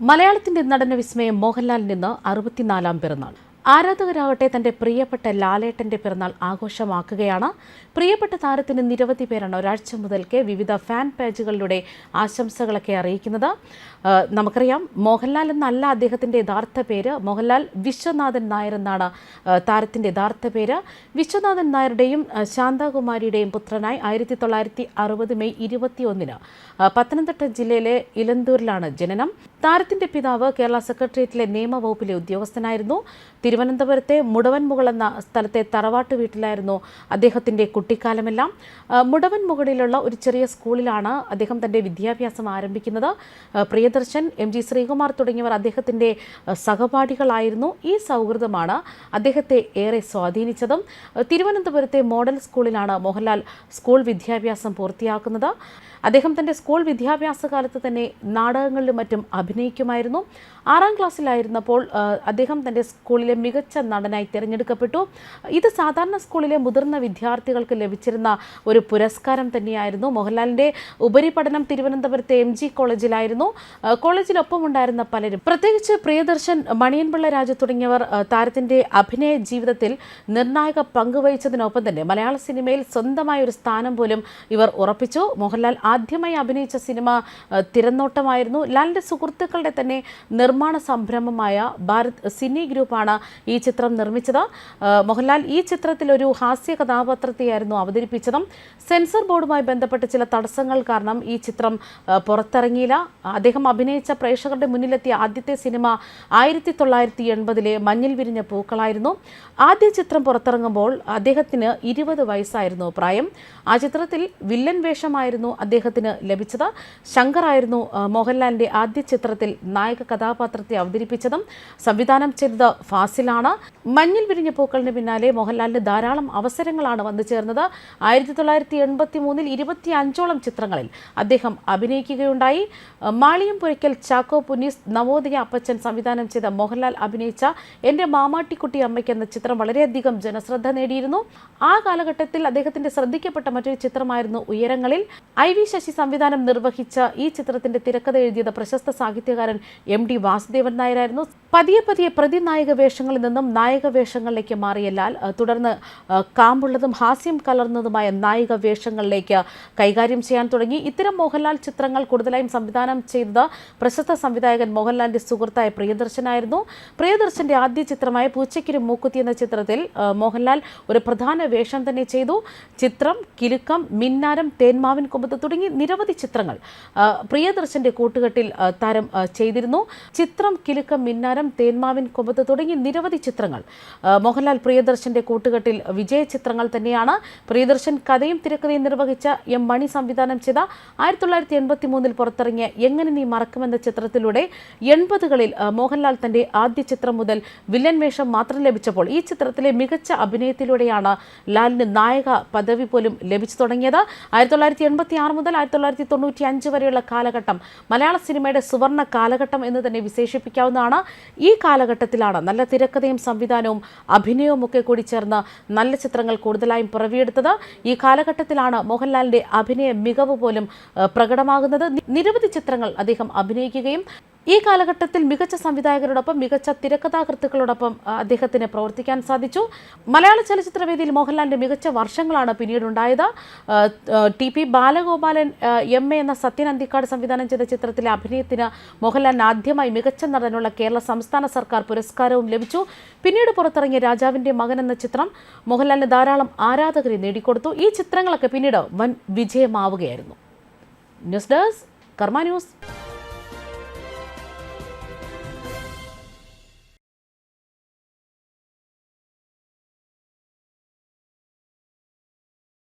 മലയാളത്തിന്റെ നടന വിസ്മയം മോഹൻലാലിൽ നിന്ന് അറുപത്തിനാലാം പിറന്നാൾ. ആരാധകരാകട്ടെ തന്റെ പ്രിയപ്പെട്ട ലാലേട്ടന്റെ പിറന്നാൾ ആഘോഷമാക്കുകയാണ്. പ്രിയപ്പെട്ട താരത്തിന് നിരവധി പേരാണ് ഒരാഴ്ച മുതൽക്ക് വിവിധ ഫാൻ പേജുകളിലൂടെ ആശംസകളൊക്കെ അറിയിക്കുന്നത്. നമുക്കറിയാം മോഹൻലാൽ എന്നല്ല അദ്ദേഹത്തിന്റെ യഥാർത്ഥ പേര്. മോഹൻലാൽ വിശ്വനാഥൻ നായർ എന്നാണ് താരത്തിന്റെ യഥാർത്ഥ പേര്. വിശ്വനാഥൻ നായരുടെയും ശാന്താകുമാരിയുടെയും പുത്രനായി ആയിരത്തി തൊള്ളായിരത്തി അറുപത് മെയ് ഇരുപത്തിയൊന്നിന് പത്തനംതിട്ട ജില്ലയിലെ ഇലന്തൂരിലാണ് ജനനം. താരത്തിന്റെ പിതാവ് കേരള സെക്രട്ടേറിയറ്റിലെ നിയമവകുപ്പിലെ ഉദ്യോഗസ്ഥനായിരുന്നു. തിരുവനന്തപുരത്തെ മുടവൻമുകൾ എന്ന സ്ഥലത്തെ തറവാട്ട് വീട്ടിലായിരുന്നു അദ്ദേഹത്തിന്റെ കുട്ടിക്കാലമെല്ലാം. മുടവൻമുകളിലുള്ള ഒരു ചെറിയ സ്കൂളിലാണ് അദ്ദേഹം തന്റെ വിദ്യാഭ്യാസം ആരംഭിക്കുന്നത്. പ്രിയദർശൻ എം ജി ശ്രീകുമാർ തുടങ്ങിയവർ അദ്ദേഹത്തിന്റെ സഹപാഠികളായിരുന്നു. ഈ സൗഹൃദമാണ് അദ്ദേഹത്തെ ഏറെ സ്വാധീനിച്ചതും. തിരുവനന്തപുരത്തെ മോഡൽ സ്കൂളിലാണ് മോഹൻലാൽ സ്കൂൾ വിദ്യാഭ്യാസം പൂർത്തിയാക്കുന്നത്. അദ്ദേഹം തന്റെ സ്കൂൾ വിദ്യാഭ്യാസ കാലത്ത് തന്നെ നാടകങ്ങളിലും മറ്റും അഭിനയിക്കുമായിരുന്നു. ആറാം ക്ലാസ്സിലായിരുന്നപ്പോൾ അദ്ദേഹം തന്റെ സ്കൂളിലെ മികച്ച നടനായി തിരഞ്ഞെടുക്കപ്പെട്ടു. ഇത് സാധാരണ സ്കൂളിലെ മുതിർന്ന വിദ്യാർത്ഥികൾക്ക് ലഭിച്ചിരുന്ന ഒരു പുരസ്കാരം തന്നെയായിരുന്നു. മോഹൻലാലിന്റെ ഉപരിപഠനം തിരുവനന്തപുരത്തെ എം ജി കോളേജിലായിരുന്നു. കോളേജിലൊപ്പം ഉണ്ടായിരുന്ന പലരും. പ്രത്യേകിച്ച് പ്രിയദർശൻ മണിയൻപിള്ള രാജു തുടങ്ങിയവർ താരത്തിന്റെ അഭിനയ ജീവിതത്തിൽ നിർണായക പങ്കുവഹിച്ചതിനൊപ്പം തന്നെ മലയാള സിനിമയിൽ സ്വന്തമായ ഒരു സ്ഥാനം പോലും ഇവർ ഉറപ്പിച്ചു. മോഹൻലാൽ ആദ്യമായി അഭിനയിച്ച സിനിമ തിരനോട്ടമായിരുന്നു. ലാലിന്റെ സുഹൃത്തുക്കളുടെ തന്നെ നിർമ്മാണ സംരംഭമായ ഭാരത് സിനി ഗ്രൂപ്പാണ് ഈ ചിത്രം നിർമ്മിച്ചത്. മോഹൻലാൽ ഈ ചിത്രത്തിൽ ഒരു ഹാസ്യ കഥാപാത്രത്തെയായിരുന്നു അവതരിപ്പിച്ചതും. സെൻസർ ബോർഡുമായി ബന്ധപ്പെട്ട ചില തടസ്സങ്ങൾ കാരണം ഈ ചിത്രം പുറത്തിറങ്ങിയില്ല. അദ്ദേഹം അഭിനയിച്ച പ്രേക്ഷകരുടെ മുന്നിലെത്തിയ ആദ്യത്തെ സിനിമ ആയിരത്തി തൊള്ളായിരത്തി എൺപതിലെ മഞ്ഞിൽ വിരിഞ്ഞ പൂക്കളായിരുന്നു. ആദ്യ ചിത്രം പുറത്തിറങ്ങുമ്പോൾ അദ്ദേഹത്തിന് ഇരുപത് വയസ്സായിരുന്നു പ്രായം. ആ ചിത്രത്തിൽ വില്ലൻ വേഷമായിരുന്നു അദ്ദേഹത്തിന് ലഭിച്ചത്. ശങ്കറായിരുന്നു മോഹൻലാലിന്റെ ആദ്യ ചിത്രത്തിൽ നായക കഥാപാത്രത്തെ അവതരിപ്പിച്ചതും. സംവിധാനം ചെയ്തത് ഫാസിലാണ് മഞ്ഞിൽ വിരിഞ്ഞ പൂക്കളിന് പിന്നാലെ മോഹൻലാലിന് ധാരാളം അവസരങ്ങളാണ് വന്നു ചേർന്നത്. ആയിരത്തി തൊള്ളായിരത്തി എൺപത്തി മൂന്നിൽ ഇരുപത്തി അഞ്ചോളം ചിത്രങ്ങളിൽ അദ്ദേഹം അഭിനയിക്കുകയുണ്ടായി. മാളിയും പുരയ്ക്കൽ ചാക്കോ പുനീസ് നവോദയ അപ്പച്ചൻ സംവിധാനം ചെയ്ത മോഹൻലാൽ അഭിനയിച്ച എന്റെ മാമാട്ടിക്കുട്ടി അമ്മയ്ക്ക് എന്ന ചിത്രം വളരെയധികം ജനശ്രദ്ധ നേടിയിരുന്നു. ആ കാലഘട്ടത്തിൽ അദ്ദേഹത്തിന്റെ ശ്രദ്ധിക്കപ്പെട്ട മറ്റൊരു ചിത്രമായിരുന്നു ഉയരങ്ങളിൽ. ഐ വി ശശി സംവിധാനം നിർവഹിച്ച ഈ ചിത്രത്തിന്റെ തിരക്കഥ എഴുതിയത് പ്രശസ്ത സാഹിത്യകാരൻ എം ഡി വാസുദേവൻ നായരായിരുന്നു. പതിയെ പതിയെ പ്രതിനായക വേഷങ്ങളിൽ നിന്നും നായക വേഷങ്ങളിലേക്ക് മാറിയ ലാൽ തുടർന്ന് കാമ്പുള്ളതും ഹാസ്യം കലർന്നതുമായ നായിക വേഷങ്ങളിലേക്ക് കൈകാര്യം ചെയ്യാൻ തുടങ്ങി. ഇത്തരം മോഹൻലാൽ ചിത്രങ്ങൾ കൂടുതലായും സംവിധാനം ചെയ്തത് പ്രശസ്ത സംവിധായകൻ മോഹൻലാലിന്റെ സുഹൃത്തായ പ്രിയദർശനായിരുന്നു. പ്രിയദർശന്റെ ആദ്യ ചിത്രമായ പൂച്ചയ്ക്കൊരു മൂക്കുത്തി എന്ന ചിത്രത്തിൽ മോഹൻലാൽ ഒരു പ്രധാന വേഷം തന്നെ ചെയ്തു. ചിത്രം കിലുക്കം മിന്നാരം തേന്മാവിൻ കൊമ്പത്ത് തുടങ്ങി നിരവധി ചിത്രങ്ങൾ പ്രിയദർശന്റെ കൂട്ടുകെട്ടിൽ താരം ചെയ്തിരുന്നു. ചിത്രം കിലുക്കം മിന്നാരം തേന്മാവിൻ കൊമ്പത്ത് തുടങ്ങി നിരവധി ചിത്രങ്ങൾ. അഹ് മോഹൻലാൽ പ്രിയദർശന്റെ കൂട്ടുകെട്ടിൽ വിജയ ചിത്രങ്ങൾ തന്നെയാണ്. പ്രിയദർശൻ കഥയും തിരക്കഥയും നിർവഹിച്ച എം മണി സംവിധാനം ചെയ്ത ആയിരത്തി തൊള്ളായിരത്തി എൺപത്തി മൂന്നിൽ പുറത്തിറങ്ങിയ എങ്ങനെ നീ മറക്കുമെന്ന ചിത്രത്തിലൂടെ എൺപതുകളിൽ മോഹൻലാൽ തന്റെ ആദ്യ ചിത്രം മുതൽ വില്ലൻ വേഷം മാത്രം ലഭിച്ചപ്പോൾ ഈ ചിത്രത്തിലെ മികച്ച അഭിനയത്തിലൂടെയാണ് ലാലിന് നായക പദവി പോലും ലഭിച്ചു തുടങ്ങിയത്. ആയിരത്തി തൊള്ളായിരത്തി എൺപത്തി ആറ് മുതൽ ആയിരത്തി തൊള്ളായിരത്തി തൊണ്ണൂറ്റി അഞ്ച് വരെയുള്ള കാലഘട്ടം മലയാള സിനിമയുടെ സുവർണ കാലഘട്ടം എന്ന് തന്നെ വിശേഷിപ്പിക്കാവുന്നതാണ്. ഈ കാലഘട്ടത്തിലാണ് നല്ല തിരക്കഥയും സംവിധാനവും അഭിനയവും ഒക്കെ കൂടി ചേർന്ന് നല്ല ചിത്രങ്ങൾ കൂടുതലായും പിറവിയെടുത്തത് ഈ കാലഘട്ടത്തിലാണ് മോഹൻലാലിന്റെ അഭിനയ മികവ് പോലും പ്രകടമാകുന്നത്. നിരവധി ചിത്രങ്ങൾ അദ്ദേഹം അഭിനയിക്കുകയും ഈ കാലഘട്ടത്തിൽ മികച്ച സംവിധായകരോടൊപ്പം മികച്ച തിരക്കഥാകൃത്തുക്കളോടൊപ്പം അദ്ദേഹത്തിന് പ്രവർത്തിക്കാൻ സാധിച്ചു. മലയാള ചലച്ചിത്രവേദിയിൽ മോഹൻലാലിന്റെ മികച്ച വർഷങ്ങളാണ് പിന്നീടുണ്ടായത്. T P Balagopalan M A എന്ന സത്യൻ അന്തിക്കാട് സംവിധാനം ചെയ്ത ചിത്രത്തിലെ അഭിനയത്തിന് മോഹൻലാലിന് ആദ്യമായി മികച്ച നടനുള്ള കേരള സംസ്ഥാന സർക്കാർ പുരസ്കാരവും ലഭിച്ചു. പിന്നീട് പുറത്തിറങ്ങിയ രാജാവിന്റെ മകൻ എന്ന ചിത്രം മോഹൻലാലിന് ധാരാളം ആരാധകരെ നേടിക്കൊടുത്തു. ഈ ചിത്രങ്ങളൊക്കെ പിന്നീട് വൻ വിജയമാവുകയായിരുന്നു. News desk Karma news.